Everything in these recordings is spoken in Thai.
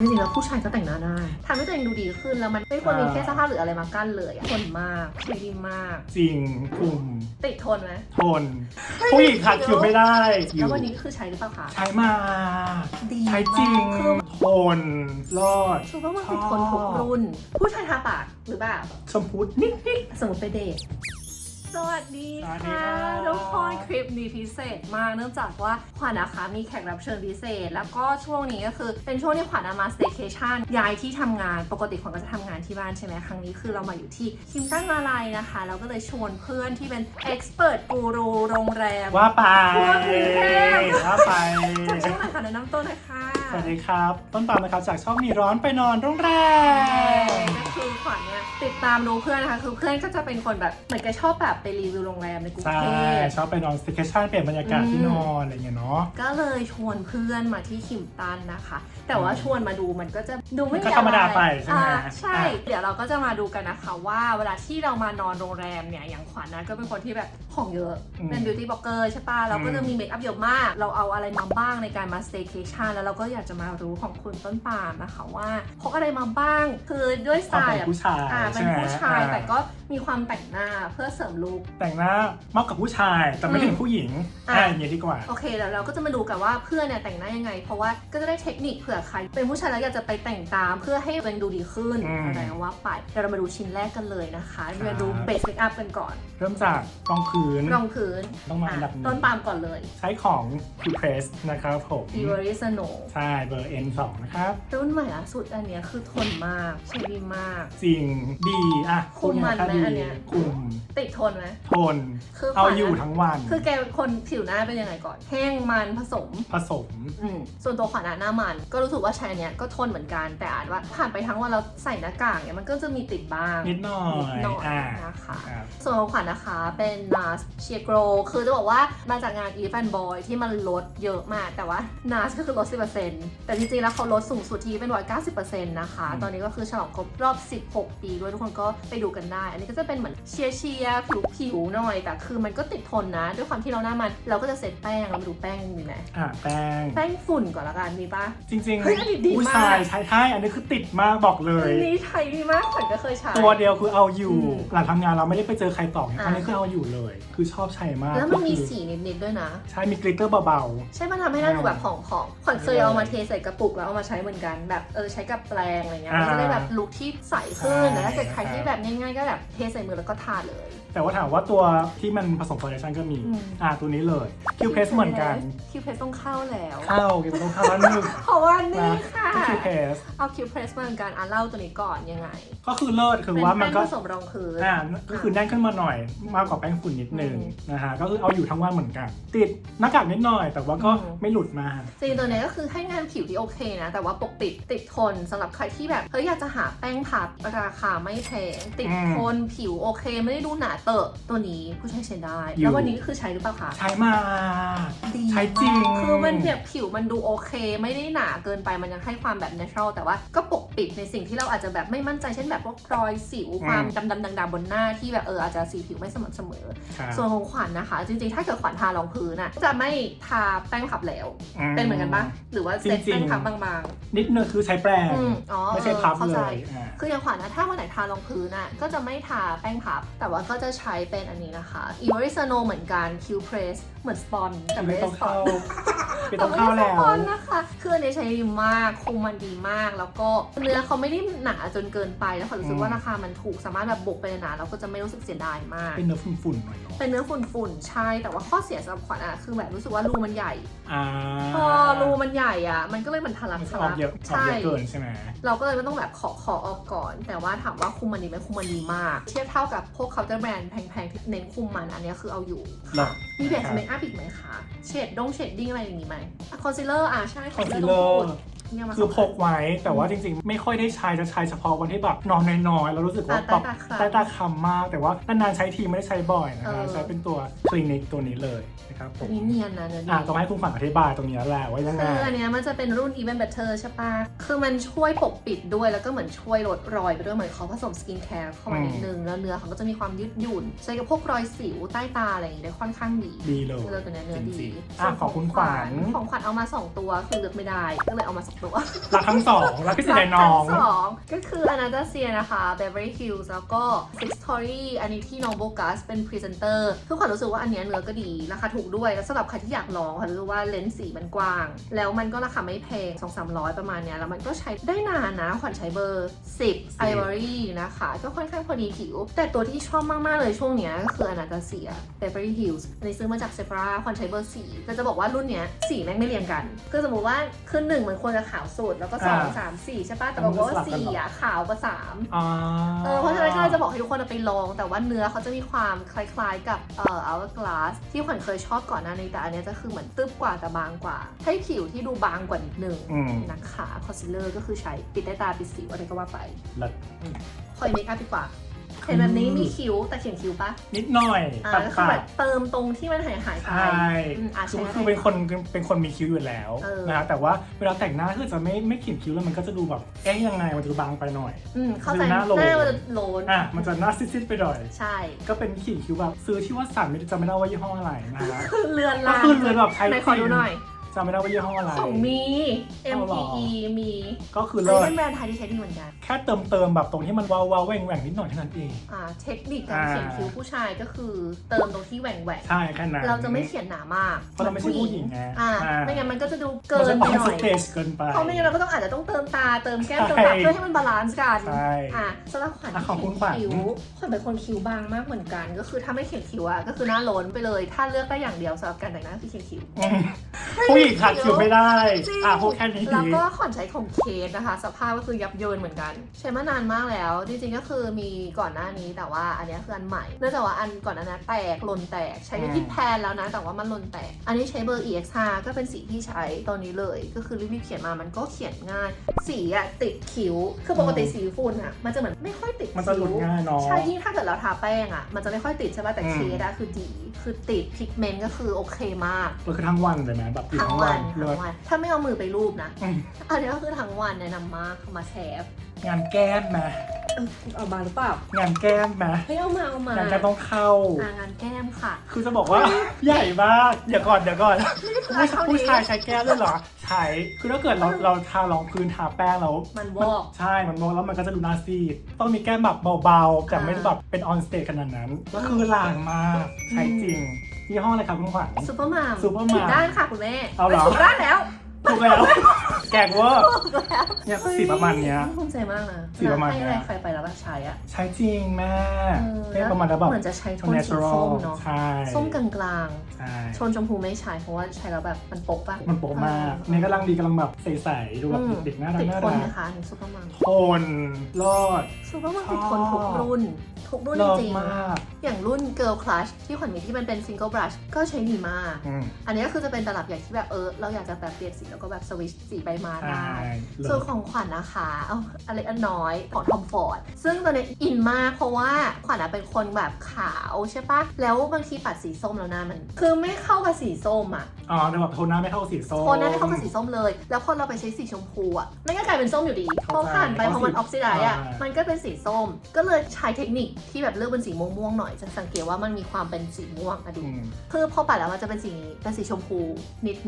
จริงๆแล้วผู้ชายก็แต่งหน้าได้ทำให้ตัวเองดูดีขึ้นแล้วมันไม่ควรมีแค่เสื้อผ้าหรืออะไรมากั้นเลยอะทนมากใช้ดีมาก จริงกลุ่มติดทนไหมทน ผู้หญิงขัดคิวไม่ได้อแล้วยู่วันนี้คือใช้หรือเปล่าคะ ใช้มาดีใช้จริงมากคือทนรอด คือว่ามันติดทนทุกรุ่น ผู้ชายทาปากหรือเปล่า ชมพูนิดนิดสมมติไปเดท สวัสดีสวัสดีค่ะค่ะทุกคนคลิปนี้พิเศษมากเนื่องจากว่าขวัญนะคะมีแขกรับเชิญพิเศษ แล้วก็ช่วงนี้ก็คือเป็นช่วงที่ขวัญมา staycation ย้ายที่ทำงานปกติขวัญก็จะทำงานที่บ้านใช่ไหมครั้งนี้คือเรามาอยู่ที่คิมตันมาลายนะคะเราก็เลยชวนเพื่อนที่เป็น expert กูรูโรงแรมว่าไปทั่วกรุงเทพว่าไปจากช่องไหนคะแนะนำตัวหน่อยค่ะสวัสดีครับ ต้นปาล์มนะครับจากช่องหนีร้อนไปนอนโรงแรมก็คือขวัญเนี่ยติดตามดูเพื่อนนะคะคือเพื่อนก็จะเป็นคนแบบเหมือนแกชอบแบบไปรีวิวโรงแรมในกรุงใช่เทพ ชอบไปนอนสเต y c a t i o n เปลี่ยนบรรยากาศอืมที่นอนอะไรเงี้ยเนาะ ก็เลยชวนเพื่อนมาที่คิมตันนะคะ แต่ว่าชวนมาดูมันก็จะดูไม่ก็มีธรรมดาอะไปไรใช่ไหมอ่าใช่ อะ เดี๋ยวเราก็จะมาดูกันนะคะว่าเวลาที่เรามานอนโรงแรมเนี่ยอย่างขวัญนะก็เป็นคนที่แบบของเยอะเป็นบิวตี้บล็อกเกอร์ใช่ปะเราก็จะมีเมคอัพเยอะมาก เราเอาอะไรมาบ้างในการมา staycation แล้วเราก็อยากจะมารู้ของคุณต้นปาล์มนะคะว่าพกอะไรมาบ้างคือด้วยสควาไตมเป็นล์อะผู้ชายอ่าเป็นใช่ไหมผู้ชายอ่แต่ก็มีความแต่งหน้าเพื่อเสริมลุคแต่งหน้ามากกับผู้ชายแต่ไม่ถึงผู้หญิงอะอ่าอย่างนี้ดีกว่าโอเคแล้วเราก็จะมาดูกันว่าเพื่อนเนี่ยแต่งหน้ายังไง เพราะว่าก็จะได้เทคนิคเผื่อใคร เป็นผู้ชายแล้วอยากจะไปแต่งตามเพื่อให้ตัวเองดูดีขึ้นอืมอะไรว่าไปเดี๋ยวเรามาดูชิ้นแรกกันเลยนะคะเรียนดูเบสเมคอัพกันก่อน เริ่มจากรองพื้นรองพื้นต้องมาอันดับอะหนึ่งต้นปาล์มก่อนเลย ใช้ของ Q Press นะครับผม e v e r y Snow ใช่เบอร์ N2 นะครับรุ่นใหม่ล่าสุดอันเนี้ยคือทนมากใช้ดีมาก สิ่งดีอะ คุมมันไหมอันเนี้ย คุม ติดทนไหมทนคือเอาขวัญอยู่นะทั้งวัน คือแกเป็นคนผิวหน้าเป็นยังไงก่อน แห้งมันผสม ผสมอืมส่วนตัวขวัญอะหน้ามัน ก็รู้สึกว่าใช้อันเนี้ยก็ทนเหมือนกัน แต่อาจว่าผ่านไปทั้งวันเราใส่หน้ากากเนี่ยมันก็จะมีติดบ้างนิดหน่อยนิดหน่อยอ่านะคะครับส่วนของขวัญนะคะเป็น NARS s h e e r Grow คือจะบอกว่ามาจากงาน e v e n Boy ที่มันลดเยอะมาก แต่ว่า NARS ก็คือลด 10%แต่จริงๆแล้วเขาลดสูงสุดที่เป็น190%นะคะอืมตอนนี้ก็คือฉลองครบรอบ 16 ปีด้วยทุกคนก็ไปดูกันได้ อันนี้ก็จะเป็นเหมือนเชียร์เชียร์ผิวผิวๆหน่อย แต่คือมันก็ติดทนนะ ด้วยความที่เราหน้ามันเราก็จะเซตแป้งเรามาดูแป้งมีไหมอะแป้ง แป้งฝุ่นก่อนละกันมีปะ จริงเฮ้ยอันนี้ดีผู้มากชายใช้ใช่อันนี้คือติดมากบอกเลย อันนี้ไทยดีมากขวัญก็เคยใช้ ตัวเดียวคือเอาอยู่ อืมหลังทำงานเราไม่ได้ไปเจอใครต่อเนี่ยอะ อันนี้คือเอาอยู่เลย คือชอบใช้มากแล้วมันมีก็คือสีนิดๆด้วยนะ ใช่มีกลิตเตอร์เบา ใช่มันทำให้หน้าดูแบบผ่องๆขวัญเคยเอามาเทใส่กระปุกแล้วเอามาใช้เหมือนกัน แบบเออใช้กับแปรงอะไรเงี้ยอ่ามัมันจะได้แบบลุคที่ใสขึ้นใช่ แต่ถ้าเกิดใครที่แบบง่ายๆก็แบบเทใส่มือแล้วก็ทาเลยๆ แต่ว่าถามว่าตัวที่มันผสมฟอร์เดชั่นก็มี อืม อ่าตัวนี้เลยคิวเพสเหมือนกันคิวเพสต้องเข้าแล้ว เข้าเก็บต้องเข้าแล้วนึงเพราะว่านี่ค่ะ คิวเพสเอาคิวเพสเหมือนกันอะเล่าตัวนี้ก่อนยังไงก็คือเลิศคือว่ามันเป็นก็แป้งผสมรองพื้น อ่าก็คือแน่นขึ้นมาหน่อยมากกว่าแป้งฝุ่นนิดนึงอืมนะฮะก็คือเอาอยู่ทั้งวันเหมือนกัน ติดหน้ากากนิดหน่อย แต่ว่าก็อืม ไม่หลุดมาก จริงๆตัวเนี้ยก็คือให้งานผิวที่โอเคนะ แต่ว่าปกปิดติดทนสำหรับใครที่แบบเฮ้ยอยากจะหาแป้งพับราคาไม่แพงติดอืม ทนผิวโอเค ไม่ได้ดูหนาเตอะตัวนี้ผู้ใช้ใช้ได้ อยู่ แล้ววันนี้คือใช้หรือเปล่าคะใช้มาดีใช้จริงมากคือมันแบบผิวมันดูโอเค ไม่ได้หนาเกินไปมันยังให้ความแบบ natural แต่ว่าก็ปกปิดในสิ่งที่เราอาจจะแบบไม่มั่นใจเช่นแบบพวกรอยสิวความดำๆด่างๆบนหน้าที่แบบเอออาจจะสีผิวไม่สม่ำเสมอ ครับส่วนของขวัญนะคะ จริงๆ ถ้าเกิดขวัญทารองพื้นน่ะจะไม่ทาแป้งพับแล้ว เป็นเหมือนกันปะหรือว่าเซตจริงๆ แป้งพับบางนิดนึงคือใช้แปรงๆอืมอ๋อไม่ใช่พับเข้าเลใจ ยอ่า คืออย่างขวัญนะถ้าวันไหนทารองพื้นน่ะก็จะไม่ทาแป้งพับ แต่ว่าก็จะใช้เป็นอันนี้นะคะอิมอริซโนเหมือนกันคิวเพรสเหมือนสปอนแต่ไม่ต้องสปอเข้านไม่แต่ต้องไม่เข้าได้สแล้วปอนนะคะคืออันนี้ใช้ดีมากคุมมันดีมาก แล้วก็เนื้อเขาไม่ได้หนาจนเกินไปแล้วขวัญรู้สึกว่าราคามันถูกสามารถแบบบกไปนานๆแล้วก็จะไม่รู้สึกเสียดายมาก เป็นเนื้อฝุ่นๆหน่อยเนาะเป็นเนื้อฝุ่นๆใช่แต่ว่าข้อเสียสำหรับขวัญอะคือแบบรู้สึกว่ารูมันใหญ่ อ่าพอรูมันใหญ่อะมันก็เลยเหมันทะลักมันทะจะอลัอกกเยอะออกใช่ เยอะเกินใช่ไหม เราก็เลยไม่ต้องแบบขอขอออกก่อน แต่ว่าถามว่าคุมมันดีไหมคุมมันดีมาก เทียบเท่ากับพวกเคาน์เตอร์แบรนด์แพงๆที่เน้นคุมมันอันเนี้ยคือเอาอยู่หรอ มีเบสครับเมคอัพอีกไหมคะ เฉดดงเฉดดิ้งอะไรอย่างงี้ไหมคอนซีลเลอร์อะใช่คอนซีลเลอร์ เนี่ยมา คือพกไว้แต่ว่าจริงๆ ไม่ค่อยได้ใช้จะใช้เฉพาะวันที่แบบนอนน้อยๆแล้วรู้สึกว่าอะใต้ตาคล้ำใต้ตาคำมาก แต่ว่านานๆใช้ทีไม่ได้ใช้บ่อยนะเอฮะอใช้เป็นตัวคลินิกตัวนี้เลยนะครับผอันมนี้เนียนนะเนื้อดีอะต้องให้คุณขวัญอธิบายตรงนี้แหละว่ายังไงคืออันเนี้ยมันจะเป็นรุ่น Even Better ใช่ปะคือมันช่วยปกปิดด้วยแล้วก็เหมือนช่วยลดรอยไปด้วยเหมือนเขาผสมสกินแคร์เข้ามาอืมนิดนึงแล้วเนื้อเขาก็จะมีความยืดหยุ่นใช้กับพวกรอยสิวใต้ตาอะไรอย่างงี้ได้ค่อนข้างดีดีเลยเลือกตัวเนี้ยเนื้อจดีริงๆอะของคุณขวัญของขวัญเอามา 2 ตัวคือเลือกไม่ได้ก็เลยเอามาสตัว รักทั้งสองรักพี่สิในน้อง รักทั้สองก็คืออนาตาเซียนะคะ Beverly Hills แล้วก็ Six Story อันนี้ที่น้องโบกัสเป็นพรีเซนเตอร์คือขวัญรู้สึกว่าอันเนี้ยเนื้อก็ดี ราคาถูกด้วย แล้วสำหรับใครที่อยากลองขวัญรู้สึกว่าเลนส์สีมันกว้าง แล้วมันก็ราคาไม่แพง 2 3 0 0 ประมาณเนี้ยแล้วมันก็ใช้ได้นานนะ ขวัญใช้เบอร์ 10 Ivory นะคะ ก็ค่อนข้างพอดีผิว แต่ตัวที่ชอบมาก ๆ เลยช่วงเนี้ยก็คืออนาตาเซีย Beverly Hills อันนี้ซื้อมาจากเซฟราขวัญใช้เบอร์4แต่จะบอกว่ารุ่นเนี้ยสีแม่งไม่เรียงกันคือสมมติว่าขึ้นหนึ่งมันควรจะขาวสุดแล้วก็สองอ่าสามสี่ใช่ปะแต่บอกว่าสี่อะขาวกว่าสามอ่าเออเพราะฉะนั้นก็เลยจะบอกให้ทุกคนเอาไปลอง แต่ว่าเนื้อเขาจะมีความคล้ายๆกับเอ่อ hourglass ที่ขวัญเคยชอบก่อนหน้านี้แต่อันเนี้ยจะคือเหมือนตึ๊บกว่าแต่บางกว่า ให้ผิวที่ดูบางกว่านิดนึงอืมนะคะคอนซีลเลอร์ก็คือใช้ปิดใต้ตาปิดสิวอะไรก็ว่าไปแล้วคอยเมคอัพดีกว่า เห็นแบบนี้มีคิ้วแต่เขียนคิ้วปะนิดหน่อยอ่าตัดก็คือตัแบดบเติมตรงที่มันหายหายๆไปใช่อืมอะคือใช้คือเป็นคนเป็นคนมีคิ้วอยู่แล้วเออ นะฮะแต่ว่าเวลาแต่งหน้าคือจะไม่ไม่เขียนคิ้วแล้วมันก็จะดูแบบเอ๊ะยังไงมันจะดูบางไปหน่อย อืมเข้าใจดูหน้าโลนหน้ามันจะโลนอะมันจะหน้าซิดๆไปหน่อย ใช่ ก็เป็นขีดคิ้วแบบซื้อที่ว่าสันไม่จำไม่ได้ว่ายี่ห้ออะไรนะฮะ คือเรือนก็รางคือเรือนแบบไทย ไหนขอดูหน่อย จำไม่ได้ว่ายี่ห้ออะไร ของมี M เอาเหร E อ E มีก็คืออันเลินี้ศเป็นแบรนด์ไทยที่ใช้ดีเหมือนกัน แค่เติมเติมแบบตรงที่มันวาววาวแหว่งแหว่งนิดหน่อยเท่านั้นเอง อ่าเทคนิคการอ่าเขียนคิ้วผู้ชายก็คือเติมตรงที่แหว่งแหว่งใช่แค่นั้นเราจะไม่เขียนหนามากเพราะเราไม่ใช่ผู้หญิงไงอ่าอ่าไม่งั้นมันก็จะดูเกิมันนจะอไปอกหน่สอยเตจเกินไป เพราะไม่งั้นเราก็ต้องอาจจะต้องเติมตาเติมแก้มใช่เติมปากเพื่อให้มันบาลานซ์กันใช่อะสำหรับขวัญอะขอบคุณที่ขวัญ คิ้วขวัญเป็นคนคิ้วบางมากเหมือนกัน ก็คือถ้าไม่เขียนคิ้วอะก็คือหน้าล้นไปเลย ถ้าเลือกได้อย่างเดียวสำหรับการแต่งหน้าคือเขียนคิ้วอืมผู้หญิงขาดคิ้วไม่ได้จริงอะพูดแค่นี้ แล้วก็ขวัญใช้ของเคสนะคะ สภาพก็คือยับเยินเหมือนกัน ใช้มานานมากแล้ว จริงๆก็คือมีก่อนหน้านี้แต่ว่าอันเนี้ยคืออันใหม่ เนื่องจากว่าอันก่อนหน้านั้นแตกหล่นแตก ใช้ที่แพนแล้วนะ แต่ว่ามันหล่นแตก อันนี้ใช้เบอร์ EX5 ก็เป็นสีที่ใช้ตอนนี้เลย ก็คือรีบๆเขียนมามันก็เขียนง่าย สีอะติดคิ้ว คือปกติสีฝุ่นอะมันจะเหมือนไม่ค่อยติดมันจะหลุดคิ้วง่ายเนาะ ใช่ยิ่งถ้าเกิดเราทาแป้งอะมันจะไม่ค่อยติดใช่ป่ะแต่อืม เคสอะคือดี คือติดพิกเมนต์ก็คือโอเคมากก็คือทั้งวันเลยไหมแบบอยู่ทั้งทั้งวัวันนทั้เลิศงวัน ถ้าไม่เอามือไปรูปนะอืมอันนี้ก็คือทั้งวันแนะนำมากมาแชร์งานแก้มไหมเออเอามาหรือเปล่า งานแก้มไหมเฮ้ยเอามาเอามางานแก้มต้องเข้าอ่างานแก้มค่ะ คือจะบอกว่าใหญ่มากเดี๋ยวก่อนเดี๋ยวก่อนไม่ใช่ผู้เท่านี้ผู้ชายใช้แก้มด้วยเหรอใช้คือถ้าเกิดเราเราทารองพื้นทาแป้งแล้วมันวอกใช่ มันวอกแล้วมันก็จะดูหน่าซีด ต้องมีแก้มแบบเบาๆแต่ไม่ได้แบบเป็นออนสเตจขนาดนั้น ก็คือลางมากใช้จริง ยี่ห้ออะไรครับคุณขวัญ ซูเปอร์มามซูเปอร์มามผิดด้านค่ะคุณแม่เอาเหรอไม่ถูกด้านแล้วถูกแล้ว แกกเวอร์ถูกแล้วเนี่ยสีประมาณเนี้ย ภูมิใจมากนะสีประมาณให้เนี้ย อะไรใครไปแล้วแบบใช้อะใช้จริงแม่เออเนี่ยประมาณแล้วแบบ เหมือนจะใช้โทนสี natural ส้มเนาะ ใช่ส้มกลางใช่ๆโทนชมพูไม่ใช้เพราะว่าใช้แล้วแบบมันโป๊ะปะมันโป๊ะมากเออเนี่ยกำลังดีกำลังแบบใสๆดูแบบอืมเด็กๆน่ารักติดน่าทนรักนะคะอันนี้ซูเปอร์มามทนรอดซูเปอร์มามติดทนทุกรุ่นทุกรุ่นเลิจศริงมากๆอย่างรุ่น Girl Crush ที่ขวัญมีที่มันเป็น Single Brush ก็ใช้ดีมาก อืมอันนี้ก็คือจะเป็นตลับใหญ่ที่แบบเออเราอยากจะแบบเปลี่ยนสีแล้วก็แบบสวิตชสีไปมาใช่ได้ เลิส่วนศของขวัญนะคะเอาอะไรอันน้อยของทอมฟอร์ด ซึ่งตัวเนี้ยอินมากเพราะว่าขวัญอะเป็นคนแบบขาวใช่ปะแล้วบางทีปัดสีส้มแล้วหน้ามัน คือไม่เข้ากับสีส้มอะ อ๋อแต่แบบโทนหน้าไม่เข้าสีส้ม โทนหน้าไม่เข้ากับสีส้มเลย แล้วพอเราไปใช้สีชมพูอะมันก็กลายเป็นส้มอยู่ดีพอผ่านไปพอมันออกซิไดอะอ่ามั มันก็เป็นสีส้ม ก็เลยใช้เทคนิคที่แบบเลือกเป็นสีม่วงๆหน่อยจะสังเกตว่ามันมีความเป็นสีม่วงอะดู อืม คือพอปัดแล้วมันจะเป็นสีเป็นสีชมพู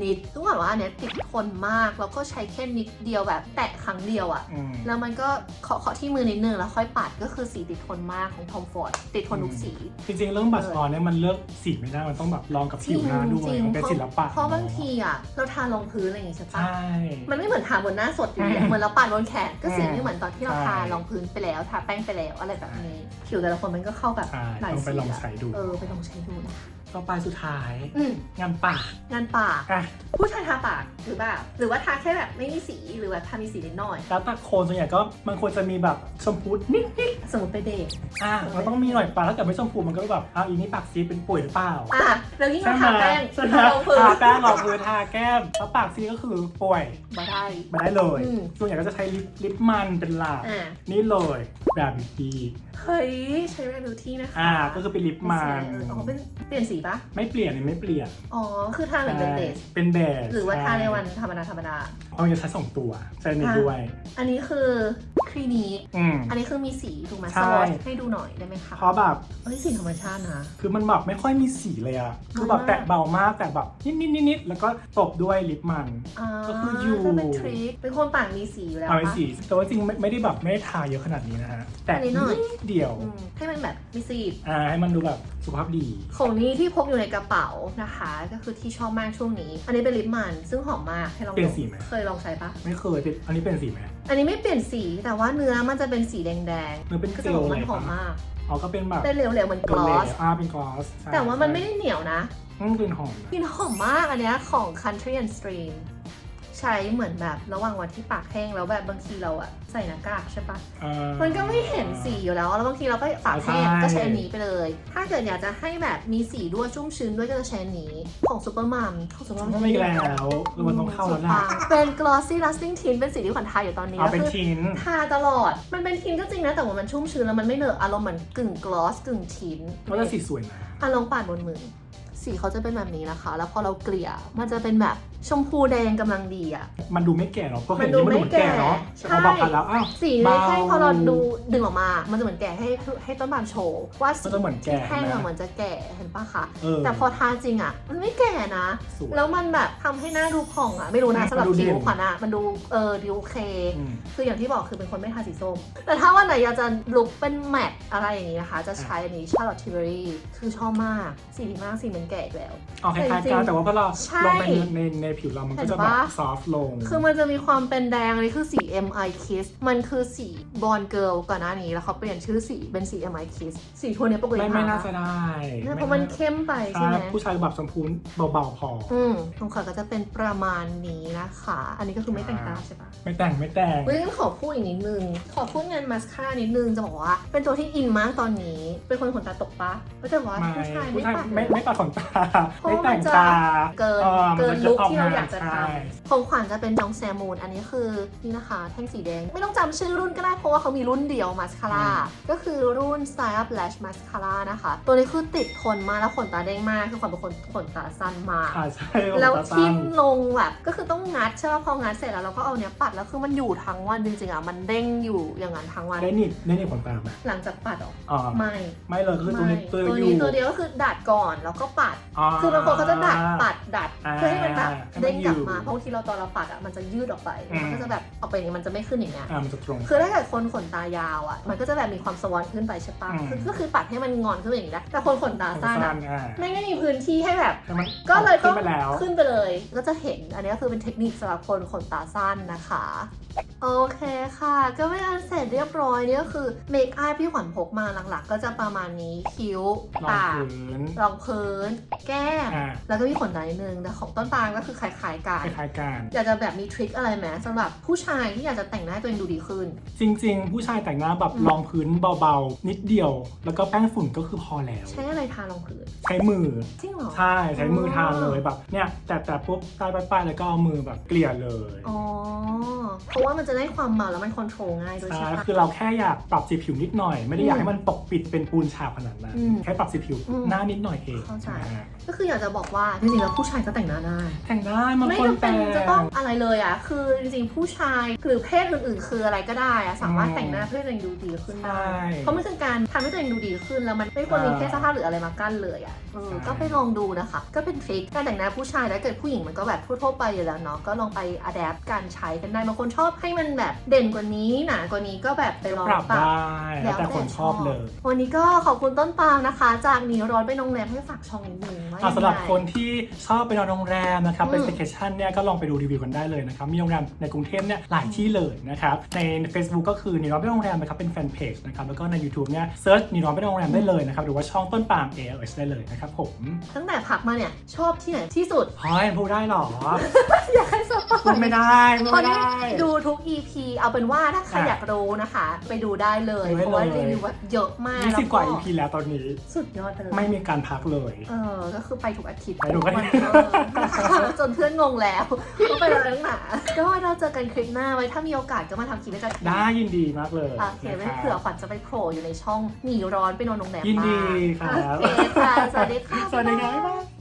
นิดๆต้องบอกว่าอันเนี้ยติดทนมาก แล้วก็ใช้แค่นิดเดียวแบบแตะครั้งเดียวอะอืม แล้วมันก็เคาะเคาะที่มือนิดนึงแล้วค่อยปัดก็คือสีติดทนมากของทอมฟอร์ดติดทนทุกสี จริงๆเรื่องบัตรออนเนี่ยมันเลือกสีไม่ได้มันต้องแบบลองกับผิวหน้าด้วยมันเป็นศิลปะเพราะบางทีอะเราทารองพื้นอะไรอย่างงี้ใช่ปะใช่ มันไม่เหมือนทาบนหน้าสดอยู่ดีอือะมเหมือนเราปัดบนแขนก็สีอืมไม่เหมือนตอนที่เราใช่ทารองพื้นไปแล้วทาแป้งไปแล้วอะไรแบบนี้ ผิวแต่ละคนมันก็เข้าแบบใช่หลายต้องไปสีลองอะใช้ดู เออไปลองใช้ดูนะคะ ต่อไปสุดท้าย อืมงานปากงานปาก อะผู้ชายทาปากหรือเปล่าหรือว่าทาแค่แบบไม่มีสีหรือว่าทามีสีนิดหน่อย แล้วแต่โคนส่วนใหญ่ก็มันควรจะมีแบบชมพูนิดสมมติไปเดทๆอะมันต้องมีหน่อยปากถ้าเกิดไม่ชมพูมันก็แบบอ้าวอีนี่ปากซีดเป็นป่วยหรือเปล่าอะแล้วยิ่งใช่เราไหมทาแป้งใช่ไหมทาลงพื้นทาแป้งรองพื้นทาแก้มแล้วปากซีดก็คือป่วยมาได้ มาได้เลย อืม ส่วนใหญ่ก็จะใช้ลิปลิปมันเป็นหลักอะนี่เลยแบบบิวตี้เฮ้ยใช้แรงดูที่นะคะอ่าก็คือเป็นลิปมันเอออ๋อเป็นเปลี่ยนสีปะไม่เปลี่ยนไม่เปลี่ยนอ๋อคือทาเหมือนเป็นเบสเป็นเบสหรือว่าทาในวันธรรมดาธรรมดาเอาจะใช้สองตัวใช้ในนี้ด้วย อันนี้คือคลินิกอืมอันนี้คือมีสีถูกไหมใช่สวอชให้ดูหน่อยได้ไหมคะเพราะแบบเอ้ยสีธรรมชาตินะคือมันแบบไม่ค่อยมีสีเลยอะคือแบบมากแตะเบามากแต่แบบนิดนิดนิดนิดแล้วก็ตบด้วยลิปมันอ่าก็คืออยู่ก็เป็นทริคเป็นคนปากมีสีอยู่แล้วเอาไปปะสีแต่ว่าจริงไม่ไม่ได้แบบไม่ได้ทาเยอะขนาดนี้นะฮะแต่อันนี้หน่อยนิดเดียว อืมให้มันแบบมีสีอ่าให้มันดูแบบสุขภาพดี ของนี้ที่พกอยู่ในกระเป๋านะคะ ก็คือที่ชอบมากช่วงนี้ อันนี้เป็นลิปมันซึ่งหอมมากให้ลองเปลี่ยนดูสีไหม เคยลองใช้ปะไม่เคยเป็นอันนี้เป็นสีไหมอันนี้ไม่เปลี่ยนสีแต่ว่าเนื้อมันจะเป็นสีแดงเนื้อเป็นๆก็เจจะบลอกว่าเลมันยหอมปะมากอ๋อก็เป็นแบบเป็นเหลวๆเหมือนกลอส อ่าเป็นกลอสใช่แต่ว่ามันไม่ได้เหนียวนะอืมกลิ่นหอมกลิ่นหอมมากอันเนี้ยของ Country and Stream ใช้เหมือนแบบระหว่างวันที่ปากแห้งแล้วแบบบางทีเราอะใส่หน้ากากใช่ปะอ่ามันก็ไม่เห็นสีอยู่แล้ว แล้วบางทีเราก็ปากแห้งใช่ ก็ใช้อันนี้ไปเลย ถ้าเกิดอยากจะให้แบบมีสีด้วยชุ่มชื้นด้วยก็จะใช้อันนี้ของซูเปอร์มัมของซูเปอร์มัมไม่อีกแล้วคือมันต้องเข้าแล้วล่ะเป็น glossy lasting tint เป็นสีที่ขวัญทาอยู่ตอนนี้เอาเป็นก็คือชิ้น ทาตลอด มันเป็นทินก็จริงนะ แต่ว่ามันชุ่มชื้นแล้วมันไม่เหนอะอารมณ์เหมือนกึ่งกลอสกึ่งทินก็จะสีสวยนะ อะลองปาดบนมือ สีเขาจะเป็นแบบนี้นะคะ แล้วพอเราเกลี่ย มันจะเป็นแบบ ชมพูแดงกำลังดีอะ มันดูไม่แก่เนาะก็เห็นมันดูนี่มันดูเหมือนแก่เนาะไม่แก่แต่พอบอกกันแล้วอ้าวสีเบานี้ให้พอเราดูดึงออกมา มันจะเหมือนแก่ให้ให้ต้นบามโชว์ว่าสีมันจะเหมือนแก่ที่แห้งนะอะเหมือนจะแก่เห็นปะคะเออ แต่พอทาจริงอะ มันไม่แก่นะ สวยแล้วมันแบบทำให้หน้าดูผ่องอะ ไม่รู้นะอืมสำหรับมันดูผิวเด่น ขวัญอะมันดูเออดูโอเค อืม คืออย่างที่บอกคือเป็นคนไม่ทาสีส้ม แต่ถ้าวันไหนอยากจะลุกเป็นแมตต์อะไรอย่างนี้นะคะ จะใช้อันนี้ Charlotte Tilbury คือชอบมาก สีดีมากสีเหมือนแก่อีกแล้ว ออกคล้ายจริๆงกันแต่ว่าพอเราใช่ ลงไปในในในผิวเรามันก็จะเห็นแบบปะซอฟต์ลง คือมันจะมีความเป็นแดงอันนี้คือสี MI Kiss มันคือสีบอลเกิลก่อนหน้านี้แล้วเขาเปลี่ยนชื่อสีเป็นสี MI Kiss สีโทนเนี้ยปกติไม่ไม่น่าทจะได้เนี่ยเพราะมันเข้มไปใช่ใช่ไหมผู้ชายแบบชมพูเบาๆพอออืมของขวัญก็จะเป็นประมาณนี้นะคะ อันนี้ก็คือไม่แต่งตาใช่ปะไม่แต่งไม่แต่งเฮ้ยงั้นขอพูดอีกนิดนึง ขอพูดงานมาสคาร่านิดนึงจะบอกว่า เป็นตัวที่อินมากตอนนี้ เป็นคนขนตาตกปะก็แต่ว่าไม่ผู้ชายไม่ผู้ชายปัดไม่เลยไม่ตัดขนตาเพราะไม่ว่าแต่มันงจะตาเกินออมัเกิ นจะลุคออกที่เรางอยากจะทใช่ำของขวัญจะเป็นจองแซมูนอันนี้คือนี่นะคะ แท่งสีแดง ไม่ต้องจำชื่อรุ่นก็ได้เพราะว่าเขามีรุ่นเดียวมาสคาร่าก็คือรุ่น Style Up Lash Mascara นะคะ ตัวนี้คือติดทนมากแล้วขนตาเด้งมากคือขวัญเป็นคนขนตาสั้นมากอ่าใช่แล้วขนตาสั้ทิ่นมลงแบบก็คือต้องงัดใช่ป่ะพองัดเสร็จแล้วเราก็เอาเนี้ยปัดแล้วคือมันอยู่ทั้งวันจริงๆอะมันเด้งอยู่อย่างนั้นทั้งวันได้หนีบได้หนีบขนตาไหมหลังจากปัดออกอ๋อไม่ไม่เลยคือตัวไม่นี้ตัวตัวอยู่นี้ตัวเดียวก็คือดัดก่อนแล้วก็ปัด คือบางคนเขาจะดัดปัดดัดอ่าเพื่อให้มันแบบให้มันเด้งกลับอยู่มา เพราะบางทีเราตอนเราปัดอะมันจะยืดออกไปอืมมันก็จะแบบออกไปอย่างนี้มันจะไม่ขึ้นอย่างเงี้ยอ่ามันจะตรง คือถ้าเกิดคนขนตายาวอะ มันก็จะแบบมีความสวอนขึ้นไปใช่ปะอืมคือก็คือปัดให้มันงอนขึ้นไปอย่างนี้ได้แต่คนขนตาสั้นสั้อะนอ่าไม่ไม่มีพื้นที่ให้แบบให้มันก็เลยขึ้ต้อนงไปแล้วขึ้นไปเลย ก็จะเห็น อันนี้ก็คือเป็นเทคนิคสำหรับคนขนตาสั้นนะคะโอเคค่ะ ก็ไม่อันเสร็จเรียบร้อยนี่ก็คือเมคอัพที่ขวัญพกมาหลักๆ ก็จะประมาณนี้คิ้วรองปากพื้น รองพื้น แก้ม อ่า แล้วก็มีขนตานิดนึงแต่ของต้นปางก็คือคล้ายๆกันคล้ายๆกันอยากจะแบบมีทริคอะไรไหมสำหรับผู้ชายที่อยากจะแต่งหน้าให้ตัวเองดูดีขึ้น จริง ๆ ผู้ชายแต่งหน้าแบบอืม รองพื้นเบาๆ นิดเดียว แล้วก็แป้งฝุ่นก็คือพอแล้ว ใช้อะไรทารองพื้นใช้มือ จริงเหรอ ใช่ใช้มือทาเลยแบบเนี่ยแต่แต่ปุ๊บใต้ป้ายๆแล้วก็เอามือแบบเกลี่ยเลย อ๋อเพราะว่ามันจะได้ความเมาแล้วมันคอนโทรลง่ายด้วยใช่ใช่ปะ คือเราแค่อยากปรับสีผิวนิดหน่อย ไม่ได้อยากให้มันปกปิดเป็นปูนฉาบขนาดนั้น อืมแค่ปรับสีผิวอืมหน้านิดหน่อยเองเข้าใจ นะฮะก็คืออยากจะบอกว่าจริงๆแล้วผู้ชายก็แต่งหน้าได้ แต่งได้มันไม่คนจำเป็แต่นง จะต้องอะไรเลยอะ คือจริงๆผู้ชายหรือเพศอื่นๆ คืออะไรก็ได้อะ สามารถอืมแต่งหน้าเพื่อให้ตัวเองดูดีขึ้นได้ ใช่เพราะมันคือการทำให้ตัวเองดูดีขึ้นแล้วมันไม่ควรมีอ่าเพศสภาพหรืออะไรมากั้นเลยอะเออใช่ ก็ไปลองดูนะคะ ก็เป็นทริคการแต่งหน้าผู้ชายแล้วเกิดผู้หญิงมันก็แบบทั่วๆไปอยู่แล้วเนาะ ก็ลองไปอัดแอปการใช้กันได้บางคนชอบให้มันแบบเด่นกว่านี้หนากว่านี้ก็แบบไปลองปรับปรับได้แล้วแต่คนชอบเลย วันนี้ก็ขอบคุณต้นปาล์มนะคะ จากหนีร้อนไปโรงแรมให้ฝากช่องนิดนึงว่าอะยังไงสำหรับคนที่ชอบไปนอนโรงแรมนะครับอืมเป็น s เ a ชันเนี่ยก็ลองไปดูรีวิวกันได้เลยนะครับมีโรงแรมในกรุงเทพเนี่ยหลายที่เลยนะครับใน Facebook ก็คือนีร้อนไปโรงแรมนะครับเป็นแฟนเพจนะครับแล้วก็ใน YouTube เนี่ยเซิร์ชนีร้อนไปโรงแรมได้เลยนะครับหรือว่าช่องต้นปาล์ม ALS ได้เลยนะครับผมตั้งแต่พักมาเนี่ยชอบที่ไหนที่สุดเฮ้ยพูดได้เหรออยากให้สปอยพูดไม่ได้พูดตอนไม่นี้ได้ดูทุก EP เอาเป็นว่าถ้าใครอะอยากรู้นะคะ ไปดูได้เลยดูได้เพราะว่าเลยรีวิวแบบเยอะมาก20กว่า EP แล้วตอนนี้ สุดยอดไปเลยไม่มีการพักเลย เออ ก็คือไปทุกอาทิตย์ไปทุกอาทิตย์เออจนเพื่อนงงแล้วว่าไปแล้วตั้งหนาก็ไว้เราเจอกันคลิปหน้าไว้ถ้ามีโอกาสก็มาทำคลิปให้กันได้ยินดีมากเลยโอเคไม่นะครับเผื่อขวัญจะไปโผล่อยู่ในช่องหนีร้อนไปนอนโรงแรมยินดีบ้างครับโอเคค่ะสวัสดีค่ะสวัสดีครับบ๊ายบ๊ายบาบายย